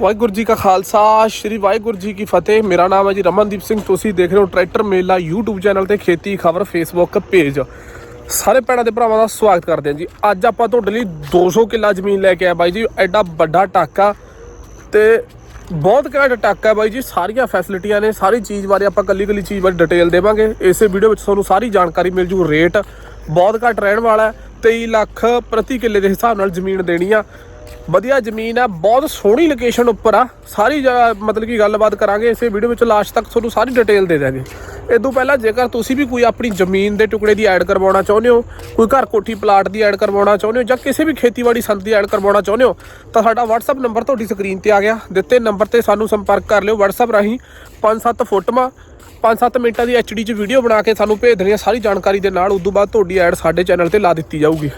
ਵਾਹਿਗੁਰੂ ਜੀ ਕਾ ਖਾਲਸਾ, ਸ੍ਰੀ ਵਾਹਿਗੁਰੂ ਜੀ ਕੀ ਫਤਿਹ। ਮੇਰਾ ਨਾਮ ਹੈ ਜੀ ਰਮਨਦੀਪ ਸਿੰਘ। ਤੁਸੀਂ ਦੇਖ ਰਹੇ ਹੋ ਟਰੈਕਟਰ ਮੇਲਾ YouTube ਚੈਨਲ ਤੇ ਖੇਤੀ ਖਬਰ Facebook ਪੇਜ। ਸਾਰੇ ਭੈਣਾਂ ਦੇ ਭਰਾਵਾਂ ਦਾ ਸਵਾਗਤ ਕਰਦੇ ਹਾਂ ਜੀ। ਅੱਜ ਆਪਾਂ ਤੁਹਾਡੇ ਲਈ 200 ਕਿੱਲਾ ਜ਼ਮੀਨ ਲੈ ਕੇ ਆਇਆ ਬਾਈ ਜੀ। ਐਡਾ ਵੱਡਾ ਟਾਕਾ ਤੇ ਬਹੁਤ ਘੈਂਟ ਟਾਕਾ ਬਾਈ ਜੀ। ਸਾਰੀਆਂ ਫੈਸਿਲਿਟੀਆਂ ਨੇ, ਸਾਰੀ ਚੀਜ਼ ਬਾਰੇ ਆਪਾਂ ਕੱਲੀ ਕੱਲੀ ਚੀਜ਼ ਬਾਰੇ ਡਿਟੇਲ ਦੇਵਾਂਗੇ। ਇਸੇ ਵੀਡੀਓ ਵਿੱਚ ਤੁਹਾਨੂੰ ਸਾਰੀ ਜਾਣਕਾਰੀ ਮਿਲ ਜੂ। ਰੇਟ ਬਹੁਤ ਘੱਟ ਰਹਿਣ ਵਾਲਾ ਹੈ। 23 ਲੱਖ ਪ੍ਰਤੀ ਕਿੱਲੇ ਦੇ ਹਿਸਾਬ ਨਾਲ ਜ਼ਮੀਨ ਦੇਣੀ ਆ। ਵਧੀਆ ਜ਼ਮੀਨ ਆ, ਬਹੁਤ ਸੋਹਣੀ ਲੋਕੇਸ਼ਨ ਉੱਪਰ ਆ। ਸਾਰੀ ਜਗ੍ਹਾ ਮਤਲਬ ਕਿ ਗੱਲਬਾਤ ਕਰਾਂਗੇ, ਇਸੇ ਵੀਡੀਓ ਵਿੱਚ ਲਾਸਟ ਤੱਕ ਤੁਹਾਨੂੰ ਸਾਰੀ ਡਿਟੇਲ ਦੇ ਦਾਂਗੇ ਇਹ ਤੋਂ ਪਹਿਲਾਂ ਜੇਕਰ ਤੁਸੀਂ ਵੀ ਕੋਈ ਆਪਣੀ ਜ਼ਮੀਨ ਦੇ ਟੁਕੜੇ ਦੀ ਐਡ ਕਰਵਾਉਣਾ ਚਾਹੁੰਦੇ ਹੋ, ਕੋਈ ਘਰ ਕੋਠੀ ਪਲਾਟ ਦੀ ਐਡ ਕਰਵਾਉਣਾ ਚਾਹੁੰਦੇ ਹੋ ਜਾਂ ਕਿਸੇ ਵੀ ਖੇਤੀਬਾੜੀ ਸੰਦ ਦੀ ਐਡ ਕਰਵਾਉਣਾ ਚਾਹੁੰਦੇ ਹੋ, ਤਾਂ ਸਾਡਾ WhatsApp ਨੰਬਰ ਤੁਹਾਡੀ ਸਕਰੀਨ ਤੇ ਆ ਗਿਆ। ਦਿੱਤੇ ਨੰਬਰ ਤੇ ਸਾਨੂੰ ਸੰਪਰਕ ਕਰ ਲਿਓ WhatsApp ਰਾਹੀਂ 5-7 ਫੋਟੋਆਂ 5-7 ਮਿੰਟਾਂ ਦੀ HD ਚ ਵੀਡੀਓ ਬਣਾ ਕੇ ਸਾਨੂੰ ਭੇਜ ਦੇਣੀ ਸਾਰੀ ਜਾਣਕਾਰੀ ਦੇ ਨਾਲ ਉਸ ਤੋਂ ਬਾਅਦ ਤੁਹਾਡੀ ਐਡ ਸਾਡੇ ਚੈਨਲ ਤੇ ਲਾ ਦਿੱਤੀ ਜਾਊਗੀ।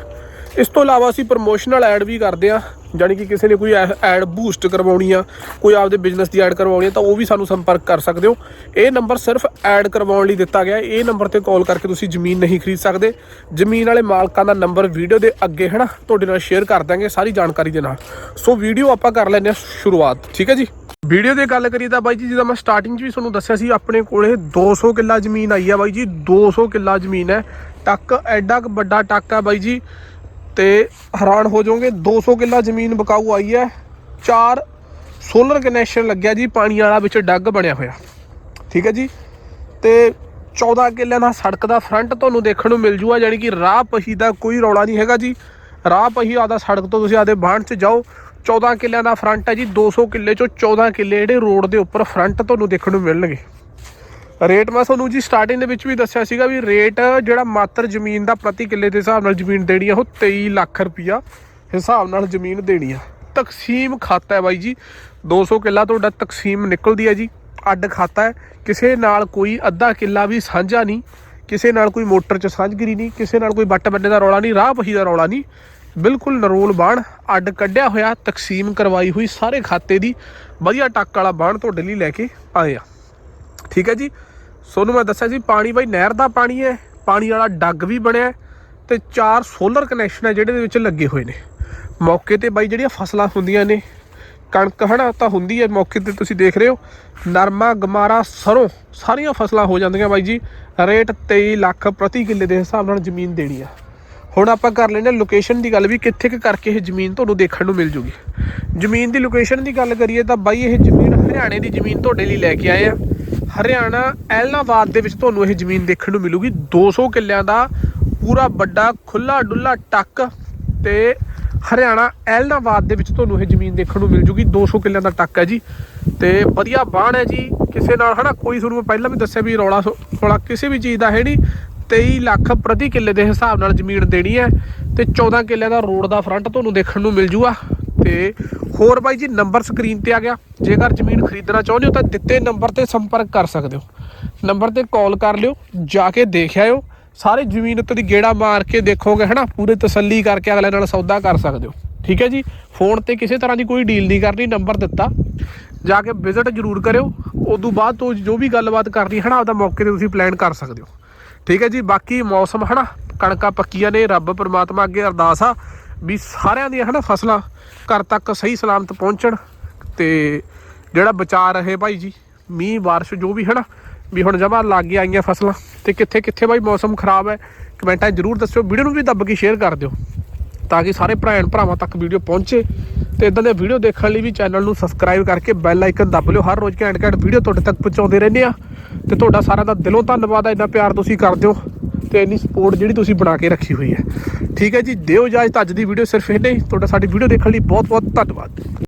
ਇਸ ਤੋਂ ਇਲਾਵਾ ਅਸੀਂ ਪ੍ਰੋਮੋਸ਼ਨਲ ਐਡ ਵੀ ਕਰਦੇ ਆ ਜਾਣੀ ਕਿ ਕਿਸੇ ਨੇ ਕੋਈ ਐਡ ਬੂਸਟ ਕਰਵਾਉਣੀ ਆ, ਕੋਈ ਆਪਦੇ ਬਿਜ਼ਨਸ ਦੀ ਐਡ ਕਰਵਾਉਣੀ ਆ, ਤਾਂ ਉਹ ਵੀ ਸਾਨੂੰ ਸੰਪਰਕ ਕਰ ਸਕਦੇ ਹੋ। ਇਹ ਨੰਬਰ ਸਿਰਫ ਐਡ ਕਰਵਾਉਣ ਲਈ ਦਿੱਤਾ ਗਿਆ। ਇਹ ਨੰਬਰ ਤੇ ਕਾਲ ਕਰਕੇ ਤੁਸੀਂ ਜ਼ਮੀਨ ਨਹੀਂ ਖਰੀਦ ਸਕਦੇ। ਜ਼ਮੀਨ ਵਾਲੇ ਮਾਲਕਾਂ ਦਾ ਨੰਬਰ ਵੀਡੀਓ ਦੇ ਅੱਗੇ ਹੈ ਨਾ ਤੁਹਾਡੇ ਨਾਲ ਸ਼ੇਅਰ ਕਰ ਦਾਂਗੇ ਸਾਰੀ ਜਾਣਕਾਰੀ ਦੇ ਨਾਲ। ਸੋ ਵੀਡੀਓ ਆਪਾਂ ਕਰ ਲੈਂਦੇ ਹਾਂ ਸ਼ੁਰੂਆਤ, ਠੀਕ ਹੈ ਜੀ? ਵੀਡੀਓ ਦੀ ਗੱਲ ਕਰੀਏ ਤਾਂ ਬਾਈ ਜੀ ਜਿੱਦਾਂ ਮੈਂ ਸਟਾਰਟਿੰਗ 'ਚ ਵੀ ਤੁਹਾਨੂੰ ਦੱਸਿਆ ਸੀ, ਆਪਣੇ ਕੋਲੇ 200 ਕਿੱਲਾ ਜ਼ਮੀਨ ਆਈ ਆ ਬਾਈ ਜੀ 200 ਕਿੱਲਾ ਜ਼ਮੀਨ ਹੈ। ਟੱਕ, ਐਡਾ ਕੁ ਵੱਡਾ ਟੱਕ ਆ ਬਾਈ ਜੀ। ਤੇ ਹੈਰਾਨ ਹੋ ਜਾਓਗੇ 200 ਕਿੱਲਾ ਜ਼ਮੀਨ ਬਕਾਊ ਆਈ ਹੈ। ਚਾਰ ਸੋਲਰ ਕਨੈਕਸ਼ਨ ਲੱਗਿਆ ਜੀ, ਪਾਣੀ ਵਾਲਾ ਵਿੱਚ ਡੱਗ ਬਣਿਆ ਹੋਇਆ। ਠੀਕ ਹੈ ਜੀ? ਤੇ 14 ਕਿੱਲਿਆਂ ਦਾ ਸੜਕ ਦਾ ਫਰੰਟ ਤੁਹਾਨੂੰ ਦੇਖਣ ਨੂੰ ਮਿਲ ਜੂਗਾ, ਯਾਨੀ ਕਿ ਰਾਹ ਪਹੀ ਦਾ ਕੋਈ ਰੌਲਾ ਨਹੀਂ ਹੈਗਾ ਜੀ। ਰਾਹ ਪਹੀ ਆਦਾ ਸੜਕ ਤੋਂ ਤੁਸੀਂ ਆਦੇ ਬਾਹਣ 'ਚ ਜਾਓ। 14 ਕਿੱਲਿਆਂ ਦਾ ਫਰੰਟ ਹੈ ਜੀ 200 ਕਿੱਲੇ ਚੋਂ 14 ਕਿੱਲੇ ਜਿਹੜੇ ਰੋਡ ਦੇ ਉੱਪਰ ਫਰੰਟ ਤੁਹਾਨੂੰ ਦੇਖਣ ਨੂੰ ਮਿਲਣਗੇ। ਰੇਟ ਮੈਂ ਤੁਹਾਨੂੰ ਜੀ ਸਟਾਰਟਿੰਗ ਦੇ ਵਿੱਚ ਵੀ ਦੱਸਿਆ ਸੀਗਾ ਵੀ ਰੇਟ ਜਿਹੜਾ ਮਾਤਰ ਜ਼ਮੀਨ ਦਾ ਪ੍ਰਤੀ ਕਿੱਲੇ ਦੇ ਹਿਸਾਬ ਨਾਲ ਜ਼ਮੀਨ ਦੇਣੀ ਆ, ਉਹ 23 ਲੱਖ ਰੁਪਈਆ ਹਿਸਾਬ ਨਾਲ ਜ਼ਮੀਨ ਦੇਣੀ ਆ। ਤਕਸੀਮ ਖਾਤਾ ਹੈ ਬਾਈ ਜੀ 200 ਕਿੱਲਾ ਤੁਹਾਡਾ ਤਕਸੀਮ ਨਿਕਲਦੀ ਹੈ ਜੀ, ਅੱਡ ਖਾਤਾ ਹੈ। ਕਿਸੇ ਨਾਲ ਕੋਈ ਅੱਧਾ ਕਿੱਲਾ ਵੀ ਸਾਂਝਾ ਨਹੀਂ, ਕਿਸੇ ਨਾਲ ਕੋਈ ਮੋਟਰ 'ਚ ਸਾਂਝਗਰੀ ਨਹੀਂ, ਕਿਸੇ ਨਾਲ ਕੋਈ ਬੱਟ ਬੰਨੇ ਦਾ ਰੌਲਾ ਨਹੀਂ, ਰਾਹ ਪਹੀ ਦਾ ਰੌਲਾ ਨਹੀਂ, ਬਿਲਕੁਲ ਨਰੋਲ ਬਾਣ, ਅੱਡ ਕੱਢਿਆ ਹੋਇਆ, ਤਕਸੀਮ ਕਰਵਾਈ ਹੋਈ ਸਾਰੇ ਖਾਤੇ ਦੀ, ਵਧੀਆ ਟੱਕ ਵਾਲਾ ਬਾਣ ਤੁਹਾਡੇ ਲਈ ਲੈ ਕੇ ਆਏ ਆ। ਠੀਕ ਹੈ ਜੀ ਸੋਨੂੰ ਮੈਂ ਦੱਸਿਆ ਸੀ, ਪਾਣੀ ਬਾਈ ਨਹਿਰ ਦਾ ਪਾਣੀ ਹੈ, ਪਾਣੀ ਵਾਲਾ ਡੱਗ ਵੀ ਬਣਿਆ ਹੈ ਤੇ ਚਾਰ ਸੋਲਰ ਕਨੈਕਸ਼ਨ ਹੈ ਜਿਹੜੇ ਦੇ ਵਿੱਚ ਲੱਗੇ ਹੋਏ ਨੇ। ਮੌਕੇ ਤੇ ਬਾਈ ਜਿਹੜੀਆਂ ਫਸਲਾਂ ਹੁੰਦੀਆਂ ਨੇ, ਕਣਕ ਹਨਾ, ਤਾਂ ਹੁੰਦੀ ਹੈ ਮੌਕੇ ਤੇ, ਤੁਸੀਂ ਦੇਖ ਰਹੇ ਹੋ। ਨਰਮਾ, ਗਮਾਰਾ, ਸਰੋਂ, ਸਾਰੀਆਂ ਫਸਲਾਂ ਹੋ ਜਾਂਦੀਆਂ ਬਾਈ ਜੀ। ਰੇਟ 23 ਲੱਖ ਪ੍ਰਤੀ ਕਿੱਲੇ ਦੇ ਹਿਸਾਬ ਨਾਲ ਜ਼ਮੀਨ ਦੇਣੀ ਆ। ਹੁਣ ਆਪਾਂ ਕਰ ਲੈਂਦੇ ਲੋਕੇਸ਼ਨ ਦੀ ਗੱਲ ਵੀ, ਕਿੱਥੇ ਕੁ ਕਰਕੇ ਇਹ ਜ਼ਮੀਨ ਤੁਹਾਨੂੰ ਦੇਖਣ ਨੂੰ ਮਿਲ ਜੂਗੀ। ਜ਼ਮੀਨ ਦੀ ਲੋਕੇਸ਼ਨ ਦੀ ਗੱਲ ਕਰੀਏ ਤਾਂ ਬਾਈ ਇਹ ਜ਼ਮੀਨ ਹਰਿਆਣੇ ਦੀ ਜ਼ਮੀਨ ਤੁਹਾਡੇ ਲਈ ਲੈ ਕੇ ਆਏ ਆ। ਹਰਿਆਣਾ ਐਲਨਾਬਾਦ ਦੇ ਵਿੱਚ ਤੁਹਾਨੂੰ ਇਹ ਜ਼ਮੀਨ ਦੇਖਣ ਨੂੰ ਮਿਲੂਗੀ। 200 ਕਿੱਲਿਆਂ ਦਾ ਪੂਰਾ ਵੱਡਾ ਖੁੱਲਾ ਡੁੱਲਾ ਟੱਕ ਤੇ ਹਰਿਆਣਾ ਐਲਨਾਬਾਦ ਦੇ ਵਿੱਚ ਤੁਹਾਨੂੰ ਇਹ ਜ਼ਮੀਨ ਦੇਖਣ ਨੂੰ ਮਿਲ ਜੂਗੀ। 200 ਕਿੱਲਿਆਂ ਦਾ ਟੱਕ ਹੈ ਜੀ ਤੇ ਵਧੀਆ ਬਾਣ ਹੈ ਜੀ। ਕਿਸੇ ਨਾਲ ਹਨਾ, ਕੋਈ ਤੁਹਾਨੂੰ ਮੈਂ ਪਹਿਲਾਂ ਵੀ ਦੱਸਿਆ ਵੀ ਰੌਲਾ ਸੋ- ਰੌਲਾ ਕਿਸੇ ਵੀ ਚੀਜ਼ ਦਾ ਹੈ ਨਹੀਂ। 23 ਲੱਖ ਪ੍ਰਤੀ ਕਿੱਲੇ ਦੇ ਹਿਸਾਬ ਨਾਲ ਜ਼ਮੀਨ ਦੇਣੀ ਹੈ ਤੇ 14 ਕਿੱਲਿਆਂ ਦਾ ਰੋਡ ਦਾ ਫਰੰਟ ਤੁਹਾਨੂੰ ਦੇਖਣ ਨੂੰ ਮਿਲ ਜੂਗਾ। ਤੇ ਹੋਰ ਬਾਈ ਜੀ ਨੰਬਰ ਸਕਰੀਨ ਤੇ ਆ ਗਿਆ। ਜੇਕਰ ਜ਼ਮੀਨ ਖਰੀਦਣਾ ਚਾਹੁੰਦੇ ਹੋ ਤਾਂ ਦਿੱਤੇ ਨੰਬਰ ਤੇ ਸੰਪਰਕ ਕਰ ਸਕਦੇ ਹੋ। ਨੰਬਰ ਤੇ ਕਾਲ ਕਰ ਲਿਓ, ਜਾ ਕੇ ਦੇਖ ਆਇਓ। ਸਾਰੇ ਜ਼ਮੀਨ ਉੱਤੇ ਦੀ ਗੇੜਾ ਮਾਰ ਕੇ ਦੇਖੋਗੇ, ਹਨਾ? ਪੂਰੇ ਤਸੱਲੀ ਕਰਕੇ ਅਗਲੇ ਨਾਲ ਸੌਦਾ ਕਰ ਸਕਦੇ ਹੋ। ਠੀਕ ਹੈ ਜੀ? ਫੋਨ ਤੇ ਕਿਸੇ ਤਰ੍ਹਾਂ ਦੀ ਕੋਈ ਡੀਲ ਨਹੀਂ ਕਰਨੀ, ਨੰਬਰ ਦਿੱਤਾ। ਜਾ ਕੇ ਵਿਜ਼ਿਟ ਜ਼ਰੂਰ ਕਰਿਓ। ਉਦੋਂ ਬਾਅਦ ਤੋਂ ਜੋ ਵੀ ਗੱਲਬਾਤ ਕਰਨੀ, ਹਨਾ? ਆਪਦਾ ਮੌਕੇ ਤੇ ਤੁਸੀਂ ਪਲਾਨ ਕਰ ਸਕਦੇ ਹੋ। ਠੀਕ ਹੈ ਜੀ? ਬਾਕੀ ਮੌਸਮ, ਹਨਾ? ਕਣਕਾਂ ਪੱਕੀਆਂ ਨੇ, ਰੱਬ ਪਰਮਾਤਮਾ ਅੱਗੇ ਅਰਦਾਸ ਆ। ਵੀ ਸਾਰਿਆਂ ਦੀਆਂ ਹਨਾ ਫਸਲਾਂ ਘਰ ਤੱਕ ਸਹੀ ਸਲਾਮਤ ਪਹੁੰਚਣ ਤੇ ਜਿਹੜਾ ਬਚਾ ਰਹੇ ਭਾਈ ਜੀ, ਮੀਂਹ, ਬਾਰਿਸ਼ ਜੋ ਵੀ ਹਨਾ, ਵੀ ਹੁਣ ਜਮਾ ਲੱਗ ਗਿਆ ਆਈਆਂ ਫਸਲਾਂ ਤੇ ਕਿੱਥੇ ਕਿੱਥੇ ਭਾਈ ਮੌਸਮ ਖਰਾਬ ਹੈ, ਕਮੈਂਟਾਂ ਜ਼ਰੂਰ ਦੱਸਿਓ, ਵੀਡੀਓ ਨੂੰ ਵੀ ਦੱਬ ਕੇ ਸ਼ੇਅਰ ਕਰ ਦਿਓ ਤਾਂ ਕਿ ਸਾਰੇ ਭਰਾਣ ਭਰਾਵਾਂ ਤੱਕ ਵੀਡੀਓ ਪਹੁੰਚੇ ਤੇ ਇਦਾਂ ਦੇ ਵੀਡੀਓ ਦੇਖਣ ਲਈ ਵੀ ਚੈਨਲ ਨੂੰ ਸਬਸਕ੍ਰਾਈਬ ਕਰਕੇ ਬੈਲ ਆਈਕਨ ਦੱਬ ਲਿਓ, ਹਰ ਰੋਜ਼ ਘੈਂਟ ਘੈਂਟ ਵੀਡੀਓ ਤੁਹਾਡੇ ਤੱਕ ਪਹੁੰਚਾਉਂਦੇ ਰਹਿੰਦੇ ਆ ਤੇ ਤੁਹਾਡਾ ਸਾਰਿਆਂ ਦਾ ਦਿਲੋਂ ਧੰਨਵਾਦ ਹੈ, ਇੰਨਾ ਪਿਆਰ ਤੁਸੀਂ ਕਰਦੇ ਹੋ। ਤੇ ਇੰਨੀ ਸਪੋਰਟ ਜਿਹੜੀ ਤੁਸੀਂ ਬਣਾ ਕੇ ਰੱਖੀ ਹੋਈ ਹੈ। ਠੀਕ ਹੈ ਜੀ, ਦਿਓ ਇਜਾਜ਼ਤ ਅੱਜ ਦੀ ਵੀਡੀਓ ਸਿਰਫ ਇਹ ਤੁਹਾਡਾ ਸਾਡੀ ਵੀਡੀਓ ਦੇਖਣ ਲਈ ਬਹੁਤ ਬਹੁਤ ਧੰਨਵਾਦ।